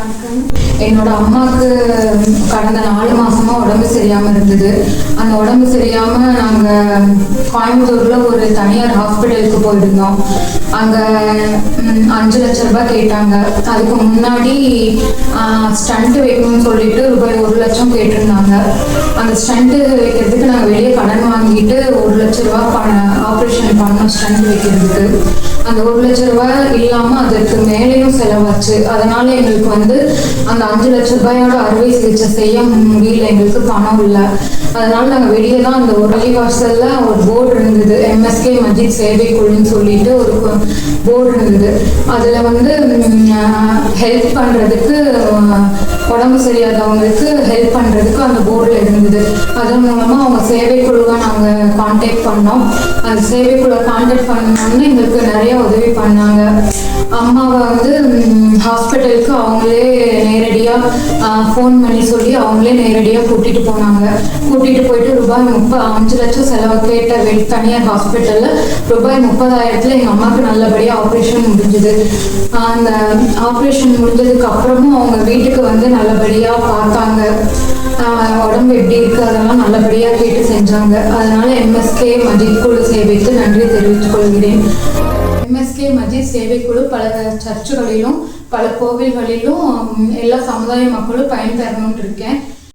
வணக்கம் என்னோட அம்மாவுக்கு கடந்த நாலு மாசமா உடம்பு சரியாம இருந்தது. அந்த உடம்பு சரியாம நாங்க கோயம்புத்தூர்ல ஒரு தனியார் ஹாஸ்பிட்டலுக்கு போயிருந்தோம். அங்க அஞ்சு லட்ச ரூபாய் கேட்டாங்க. அதுக்கு முன்னாடி ஸ்டண்ட் வைக்கணும்னு சொல்லிட்டு ரூபாய் ஒரு லட்சம் கேட்டிருந்தாங்க. அந்த ஸ்டண்ட் வைக்கிறதுக்கு நாங்கள் வெளியே கடன் வாங்கிட்டு ஒரு லட்ச ரூபாய் பண்ண ஆப்ரேஷன் பண்ணோம் ஸ்டண்ட் வைக்கிறதுக்கு. அந்த ஒரு லட்ச ரூபாய் இல்லாமல் அதற்கு மேலேயும் செலவாச்சு. அதனால எங்களுக்கு வந்து அந்த அஞ்சு லட்ச ரூபாயோட அறுவை சிகிச்சை செய்ய முடியல எங்களுக்கு பணம் இல்லை. அதனால நாங்கள் வெளியே தான் அந்த ஒரு வாசலில் ஒரு போர்டு இருந்தது. எம்எஸ்கே மஜித் சேவை குழுன்னு சொல்லிட்டு ஒரு போர்டு இருந்தது. அதில் வந்து ஹெல்ப் பண்ணுறதுக்கு உடம்பு சரியாதவங்களுக்கு ஹெல்ப் பண்ணுறதுக்கு அந்த போர்டில் இருந்தது. அதன் மூலமாக அவங்க சேவை நாங்கள் காண்டாக்ட் பண்ணோம். அந்த சேவை குழுவை காண்டாக்ட் பண்ணோம்னு எங்களுக்கு நிறைய உதவி பண்ணாங்க. அம்மாவை வந்து ஹாஸ்பிட்டலுக்கு அவங்களே நேரடியாக ஃபோன் பண்ணி சொல்லி அவங்களே நேரடியாக கூட்டிகிட்டு போனாங்க. கூட்டிகிட்டு போயிட்டு ரூபாய் முப்பது அஞ்சு லட்சம் செலவு கேட்ட வெளி தனியார் ஹாஸ்பிட்டலில் ரூபாய் முப்பதாயிரத்தில் எங்கள் அம்மாவுக்கு நல்லபடியாக ஆப்ரேஷன் முடிஞ்சுது. அந்த ஆப்ரேஷன் முடிஞ்சதுக்கு அப்புறமும் அவங்க வீட்டுக்கு வந்து நல்லபடியாக பார்த்தாங்க. உடம்பு எப்படி இருக்கு அதெல்லாம் நல்லபடியாக கேட்டு செஞ்சாங்க. அதனால எம்எஸ்கே மஜித் குழு சேவைக்கு நன்றி தெரிவித்துக் கொள்கிறேன். எம்எஸ்கே மஜித் சேவைக்குழு பல சர்ச்சுகளிலும் பல கோவில்களிலும் எல்லா சமுதாய மக்களும் பயன்பெறணும்னு இருக்கேன்.